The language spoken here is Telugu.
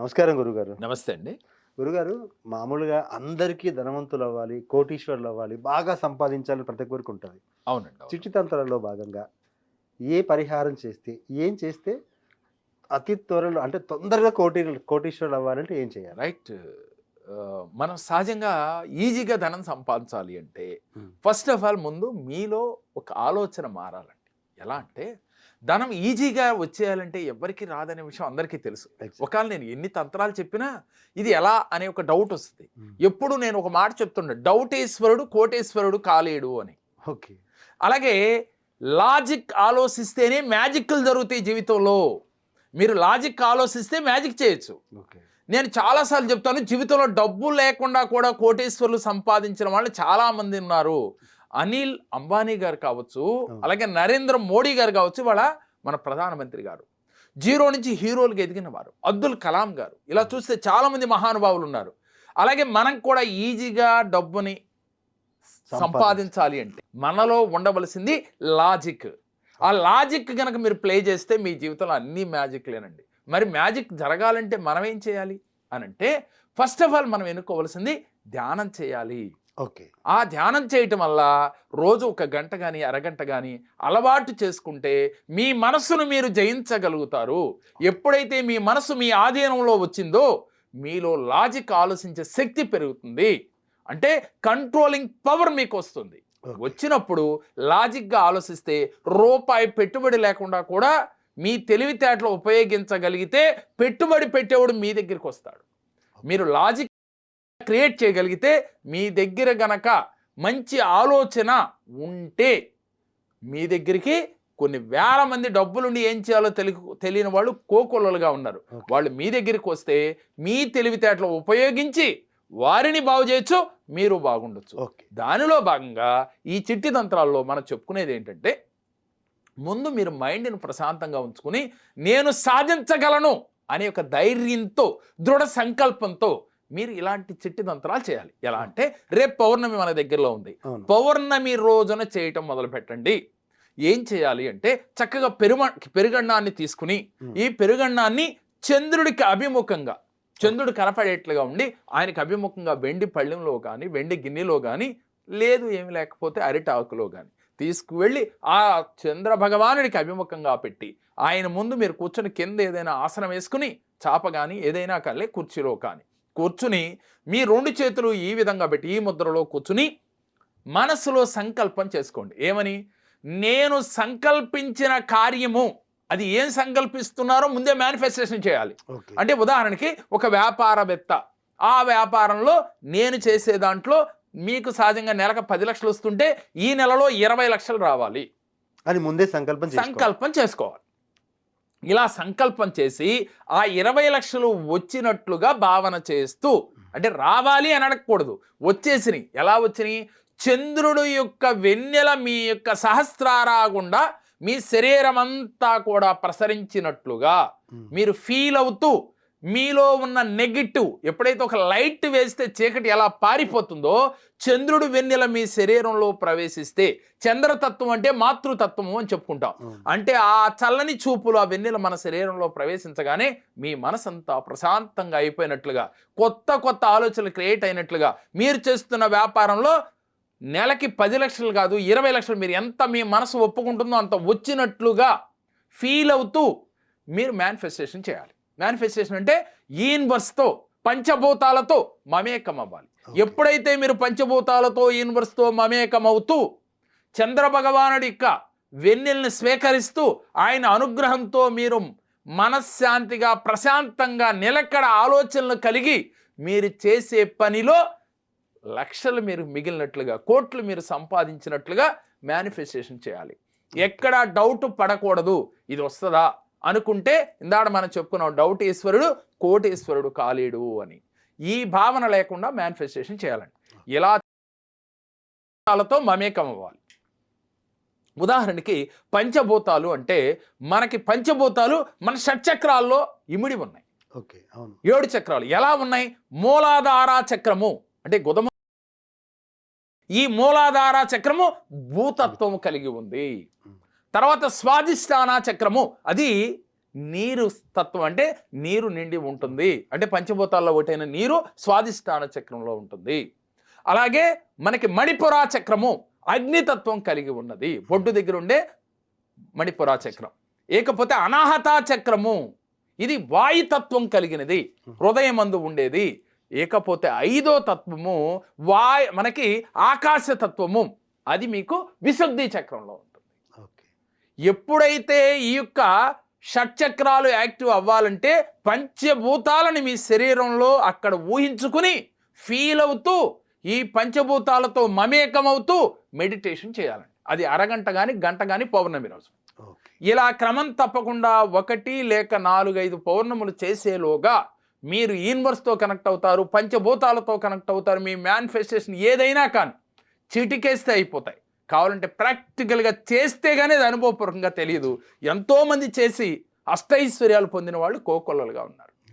నమస్కారం గురుగారు. నమస్తే అండి. గురుగారు మామూలుగా అందరికీ ధనవంతులు అవ్వాలి కోటీశ్వరులు అవ్వాలి బాగా సంపాదించాలని ప్రతి ఒక్కరికి ఉంటుంది. అవునండి అవును. చిట్టి తంత్రాలలో భాగంగా ఏ పరిహారం చేస్తే ఏం చేస్తే అతి త్వరలో అంటే తొందరగా కోటి కోటీశ్వరులు అవ్వాలంటే ఏం చేయాలి? రైట్. మనం సహజంగా ఈజీగా ధనం సంపాదించాలి అంటే. ఫస్ట్ ఆఫ్ ఆల్ ముందు మీలో ఒక ఆలోచన మారాలండి. ఎలా అంటే ధనం ఈజీగా వచ్చేయాలంటే ఎవరికి రాదనే విషయం అందరికీ తెలుసు. ఒకవేళ నేను ఎన్ని తంత్రాలు చెప్పినా ఇది ఎలా అనే ఒక డౌట్ వస్తుంది. ఎప్పుడు నేను ఒక మాట చెప్తుండే డౌటేశ్వరుడు కోటేశ్వరుడు కాలేడు అని. ఓకే. అలాగే లాజిక్ ఆలోచిస్తేనే మ్యాజిక్లు జరుగుతాయి జీవితంలో. మీరు లాజిక్ ఆలోచిస్తే మ్యాజిక్ చేయొచ్చు. ఓకే. నేను చాలాసార్లు చెప్తాను జీవితంలో డబ్బు లేకుండా కూడా కోటేశ్వర్లు సంపాదించిన వాళ్ళు చాలా మంది ఉన్నారు. అనిల్ అంబానీ గారు కావచ్చు అలాగే నరేంద్ర మోడీ గారు కావచ్చు వాళ్ళ మన ప్రధానమంత్రి గారు. జీరో నుంచి హీరోలకు ఎదిగిన వారు. అబ్దుల్ కలాం గారు. ఇలా చూస్తే చాలామంది మహానుభావులు ఉన్నారు. అలాగే మనం కూడా ఈజీగా డబ్బుని సంపాదించాలి అంటే మనలో ఉండవలసింది లాజిక్. ఆ లాజిక్ కనుక మీరు ప్లే చేస్తే మీ జీవితంలో అన్ని మ్యాజిక్లేనండి మరి మ్యాజిక్ జరగాలంటే మనం ఏం చేయాలి? అని అంటే ఫస్ట్ ఆఫ్ ఆల్ మనం ఎన్నుకోవలసింది ధ్యానం చేయాలి. ఓకే. ఆ ధ్యానం చేయటం వల్ల రోజు ఒక గంట కానీ అరగంట కానీ అలవాటు చేసుకుంటే మీ మనస్సును మీరు జయించగలుగుతారు. ఎప్పుడైతే మీ మనసు మీ ఆధీనంలో వచ్చిందో మీలో లాజిక్ ఆలోచించే శక్తి పెరుగుతుంది. అంటే కంట్రోలింగ్ పవర్ మీకు వస్తుంది వచ్చినప్పుడు లాజిక్గా ఆలోచిస్తే రూపాయి పెట్టుబడి లేకుండా కూడా మీ తెలివితేటలు ఉపయోగించగలిగితే పెట్టుబడి పెట్టేవాడు మీ దగ్గరికి వస్తాడు. మీరు లాజిక్ క్రియేట్ చేయగలిగితే మీ దగ్గర గనక మంచి ఆలోచన ఉంటే మీ దగ్గరికి కొన్ని వేల మంది డబ్బులుండి ఏం చేయాలో తెలి తెలియని వాళ్ళు కోకొల్లలుగా ఉన్నారు. వాళ్ళు మీ దగ్గరికి వస్తే మీ తెలివితేటలు ఉపయోగించి వారిని బాగు చేయొచ్చు మీరు బాగుండొచ్చు. ఓకే. దానిలో భాగంగా ఈ చిట్టి తంత్రాల్లో మనం చెప్పుకునేది ఏంటంటే ముందు మీరు మైండ్ని ప్రశాంతంగా ఉంచుకుని నేను సాధించగలను అనే ఒక ధైర్యంతో దృఢ సంకల్పంతో మీరు ఇలాంటి చిట్టి తంత్రాలు చేయాలి. ఎలా అంటే రేపు పౌర్ణమి మన దగ్గరలో ఉంది. పౌర్ణమి రోజున చేయటం మొదలు పెట్టండి. ఏం చేయాలి అంటే చక్కగా పెరుమ పెరుగన్నాన్ని తీసుకుని. ఈ పెరుగన్నాన్ని చంద్రుడికి అభిముఖంగా చంద్రుడు కనపడేట్లుగా ఉండి ఆయనకి అభిముఖంగా వెండి పళ్ళెంలో కానీ వెండి గిన్నెలో కానీ లేదు ఏమి లేకపోతే అరిటాకులో కానీ తీసుకువెళ్ళి ఆ చంద్ర భగవానుడికి అభిముఖంగా పెట్టి ఆయన ముందు మీరు కూర్చొని కింద ఏదైనా ఆసనం వేసుకుని చాప కానీ ఏదైనా కానీ కుర్చీలో కానీ కూర్చుని మీ రెండు చేతులు ఈ విధంగా పెట్టి ఈ ముద్రలో కూర్చుని మనసులో సంకల్పం చేసుకోండి. ఏమని? నేను సంకల్పించిన కార్యము అది ఏం సంకల్పిస్తున్నారో ముందే మేనిఫెస్టేషన్ చేయాలి. అంటే ఉదాహరణకి ఒక వ్యాపారవేత్త ఆ వ్యాపారంలో నేను చేసే దాంట్లో మీకు సహజంగా నెలకు పది లక్షలు వస్తుంటే ఈ నెలలో ఇరవై లక్షలు రావాలి. అని ముందే సంకల్పం. సంకల్పం చేసుకోవాలి. ఇలా సంకల్పం చేసి ఆ ఇరవై లక్షలు వచ్చినట్లుగా భావన చేస్తూ అంటే రావాలి అని అడగకూడదు. వచ్చేసినాయి. ఎలా వచ్చినాయి? చంద్రుడు యొక్క వెన్నెల మీ యొక్క సహస్రారా గుండా మీ శరీరం అంతా కూడా ప్రసరించినట్లుగా. మీరు ఫీల్ అవుతూ మీలో ఉన్న నెగిటివ్ ఎప్పుడైతే ఒక లైట్ వేస్తే చీకటి ఎలా పారిపోతుందో చంద్రుడు వెన్నెల మీ శరీరంలో ప్రవేశిస్తే చంద్రతత్వం అంటే మాతృతత్వము అని చెప్పుకుంటాం. అంటే ఆ చల్లని చూపులు ఆ వెన్నెల మన శరీరంలో ప్రవేశించగానే మీ మనసంతా ప్రశాంతంగా అయిపోయినట్లుగా కొత్త కొత్త ఆలోచనలు క్రియేట్ అయినట్లుగా మీరు చేస్తున్న వ్యాపారంలో నెలకి పది లక్షలు కాదు ఇరవై లక్షలు మీరు ఎంత మీ మనసు ఒప్పుకుంటుందో అంత వచ్చినట్లుగా ఫీల్ అవుతూ మీరు మేనిఫెస్టేషన్ చేయాలి మేనిఫెస్టేషన్ అంటే యూనివర్స్తో పంచభూతాలతో మమేకం అవ్వాలి. ఎప్పుడైతే మీరు పంచభూతాలతో యూనివర్స్తో మమేకం అవుతూ చంద్రభగవానుడి యొక్క వెన్నెల్ని స్వీకరిస్తూ ఆయన అనుగ్రహంతో మీరు మనశ్శాంతిగా ప్రశాంతంగా నిలకడ ఆలోచనలు కలిగి మీరు చేసే పనిలో లక్షలు మీరు మిగిలినట్లుగా కోట్లు మీరు సంపాదించినట్లుగా మేనిఫెస్టేషన్ చేయాలి. ఎక్కడ డౌట్ పడకూడదు. ఇది వస్తుందా? అనుకుంటే ఇందాడ మనం చెప్పుకున్నాం డౌట్ ఈశ్వరుడు కోటేశ్వరుడు కాలేడు అని. ఈ భావన లేకుండా మేనిఫెస్టేషన్ చేయాలండి. ఇలా తో మమేకం అవ్వాలి. ఉదాహరణకి పంచభూతాలు అంటే మనకి పంచభూతాలు మన షట్చక్రాల్లో ఇమిడి ఉన్నాయి. ఓకే అవును. ఏడు చక్రాలు ఎలా ఉన్నాయి? మూలాధార చక్రము అంటే గుదమ ఈ మూలాధార చక్రము భూతత్వము కలిగి ఉంది. తర్వాత స్వాదిష్టాన చక్రము అది నీరు తత్వం అంటే నీరు నిండి ఉంటుంది. అంటే పంచభూతాల్లో ఒకటైన నీరు స్వాధిష్టాన చక్రంలో ఉంటుంది. అలాగే మనకి మణిపురా చక్రము అగ్నితత్వం కలిగి ఉన్నది. ఒడ్డు దగ్గర ఉండే మణిపురా చక్రం. ఏకపోతే అనాహత చక్రము ఇది వాయుతత్వం కలిగినది. హృదయమందు ఉండేది. ఏకపోతే ఐదో తత్వము వాయు మనకి ఆకాశ తత్వము అది మీకు విశుద్ధి చక్రంలో ఉంది ఎప్పుడైతే ఈ యొక్క షట్చక్రాలు యాక్టివ్ అవ్వాలంటే పంచభూతాలని మీ శరీరంలో అక్కడ ఊహించుకుని ఫీల్ అవుతూ ఈ పంచభూతాలతో మమేకమవుతూ మెడిటేషన్ చేయాలండి. అది అరగంట కానీ గంట కానీ పౌర్ణమి రోజు. ఇలా క్రమం తప్పకుండా ఒకటి లేక నాలుగైదు పౌర్ణములు చేసేలోగా మీరు యూనివర్స్తో కనెక్ట్ అవుతారు పంచభూతాలతో కనెక్ట్ అవుతారు మీ మేనిఫెస్టేషన్ ఏదైనా కానీ చిటికేస్తే అయిపోతాయి. కావాలంటే ప్రాక్టికల్గా చేస్తే కానీ అది అనుభవపూర్వకంగా తెలియదు ఎంతోమంది చేసి అష్టైశ్వర్యాలు పొందిన వాళ్ళు కోకొల్లలుగా ఉన్నారు.